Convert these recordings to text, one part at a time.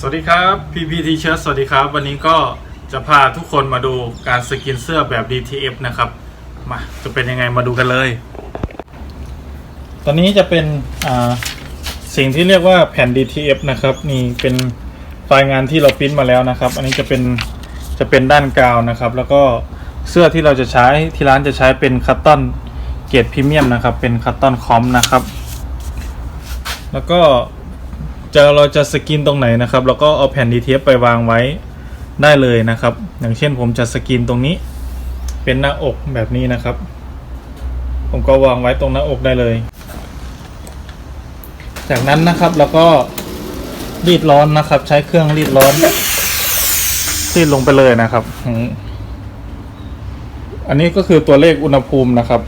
สวัสดีครับพีพีทีเชิร์สวัสดีครับ วันนี้ก็จะพาทุกคนมาดูการสกินเสื้อแบบ DTF นะครับ มาจะเป็นยังไงมาดูกันเลย ตอนนี้จะเป็นสิ่งที่เรียกว่าแผ่น DTF นะครับ นี่เป็นไฟล์งานที่เราปริ้นมาแล้วนะครับ อันนี้จะเป็นจะเป็นด้านกาวนะครับ แล้วก็เสื้อที่เราจะใช้ที่ร้านจะใช้เป็นคัตตอนเกรดพรีเมียมนะครับ เป็นคัตตอนคอมนะครับ แล้วก็ จะเราจะสกินตรงไหนนะครับเราก็เอาแผ่นดีเทปไปวางไว้ได้เลยนะครับ อย่างเช่นผมจะสกินตรงนี้ เป็นหน้าอกแบบนี้นะครับ ผมก็วางไว้ตรงหน้าอกได้เลย จากนั้นนะครับเราก็รีดร้อนนะครับ ใช้เครื่องรีดร้อนรีดลงไปเลยนะครับ อันนี้ก็คือตัวเลขอุณหภูมินะครับ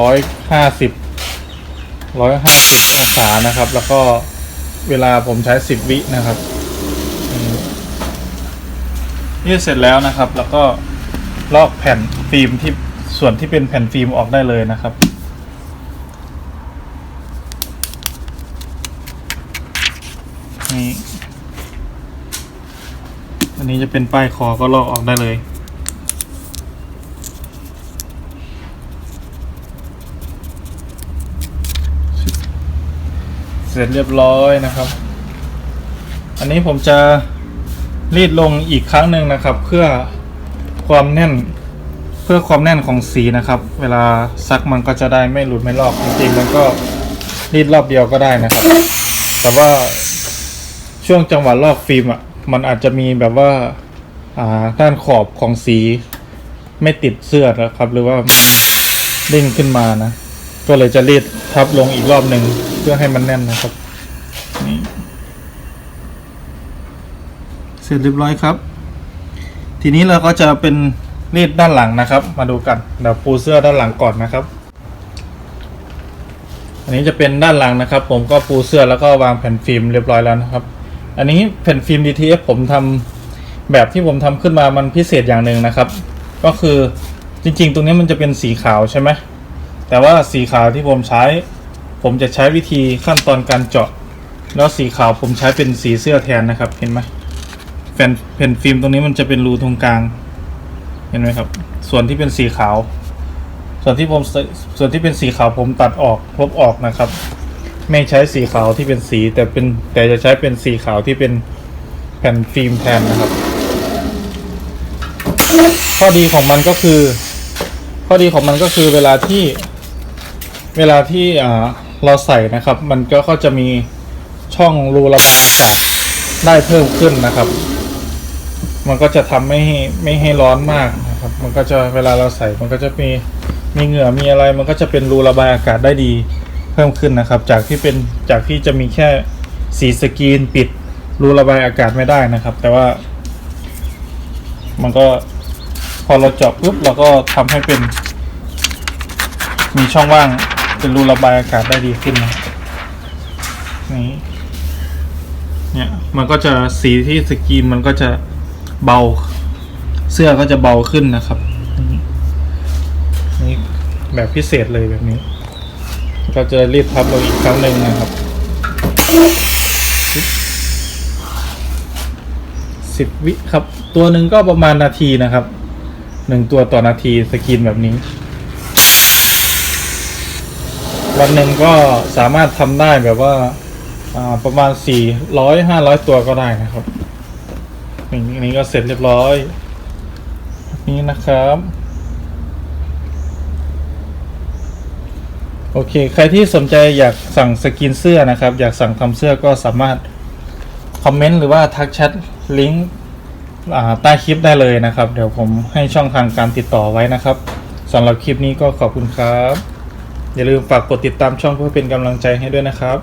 ร้อยห้าสิบร้อยห้าสิบองศานะครับ แล้วก็ เวลาผมใช้สิบวินะครับนี่เสร็จแล้วนะครับ แล้วก็ลอกแผ่นฟิล์มที่ส่วนที่เป็นแผ่นฟิล์มออกได้เลยนะครับนี่อันนี้จะเป็นป้ายคอก็ลอกออกได้เลย เสร็จเรียบร้อยนะครับ อันนี้ผมจะรีดลงอีกครั้งหนึ่งนะครับ เพื่อความแน่นเพื่อความแน่นของสีนะครับ เวลาซักมันก็จะได้ไม่หลุดไม่ลอกจริงๆมันก็รีดรอบเดียวก็ได้นะครับ แต่ว่าช่วงจังหวะลอกฟิล์มอะมันอาจจะมีแบบว่าอ่าด้านขอบของสีไม่ติดเสื้อนะครับ หรือว่าเด้งขึ้นมานะ ก็เลยจะรีดทับลงอีกรอบหนึ่ง พื่อให้มันแน่นนะครับนี่เสร็จเรียบร้อยครับ ทีนี้เราก็จะเป็นรีดด้านหลังนะครับ มาดูกันเดี๋ยวปูเสื้อด้านหลังก่อนนะครับ อันนี้จะเป็นด้านหลังนะครับ ผมก็ปูเสื้อแล้วก็วางแผ่นฟิล์มเรียบร้อยแล้วนะครับ อันนี้แผ่นฟิล์ม DTF ผมทำแบบที่ผมทำขึ้นมามันพิเศษอย่างหนึ่งนะครับ ก็คือจริงๆ ตรงนี้มันจะเป็นสีขาวใช่ไหมแต่ว่าสีขาวที่ผมใช้ ผมจะใช้วิธีขั้นตอนการเจาะ แล้วสีขาวผมใช้เป็นสีเสื้อแทนนะครับ เห็นไหมแผ่นแผ่นฟิล์มตรงนี้มันจะเป็นรูตรงกลาง เห็นไหมครับ ส่วนที่เป็นสีขาว ส่วนที่ผมส่วนที่เป็นสีขาวผมตัดออกลบออกนะครับ ไม่ใช้สีขาวที่เป็นสีแต่เป็นแต่จะใช้เป็นสีขาวที่เป็นแผ่นฟิล์มแทนนะครับ ข้อดีของมันก็คือ ข้อดีของมันก็คือเวลาที่เวลาที่อ่า เราใส่นะครับ มันก็ก็จะมีช่องรูระบายอากาศได้เพิ่มขึ้นนะครับ มันก็จะทำไม่ให้ไม่ให้ร้อนมากนะครับ มันก็จะเวลาเราใส่มันก็จะมีมีเหงื่อมีอะไร มันก็จะเป็นรูระบายอากาศได้ดีเพิ่มขึ้นนะครับ จากที่เป็นจากที่จะมีแค่สีสกรีนปิดรูระบายอากาศไม่ได้นะครับ แต่ว่า มันก็พอเราเจาะปุ๊บเราก็ทำให้เป็น มีช่องว่าง เป็นรูระบายอากาศได้ดีขึ้นนะนี่เนี่ยมันก็จะสีที่สกรีนมันก็จะเบา เสื้อก็จะเบาขึ้นนะครับนี่แบบพิเศษเลยแบบนี้ก็จะรีดทับลงอีกครั้งหนึ่งนะครับสิบวิครับ ตัวหนึ่งก็ประมาณนาทีนะครับหนึ่งตัวต่อนาทีสกรีนแบบนี้ วันหนึ่งก็สามารถทำได้แบบว่าอ่าประมาณสี่ร้อยห้าร้อยตัวก็ได้นะครับอย่างนี้อันนี้ก็เสร็จเรียบร้อย นี่นะครับ โอเค ใครที่สนใจอยากสั่งสกินเสื้อนะครับ อยากสั่งทำเสื้อก็สามารถ คอมเมนต์หรือว่าทักแชทลิงก์ใต้คลิปได้เลยนะครับ เดี๋ยวผมให้ช่องทางการติดต่อไว้นะครับสำหรับคลิปนี้ก็ขอบคุณครับ อย่าลืมฝากกดติดตามช่องเพื่อเป็นกำลังใจให้ด้วยนะครับ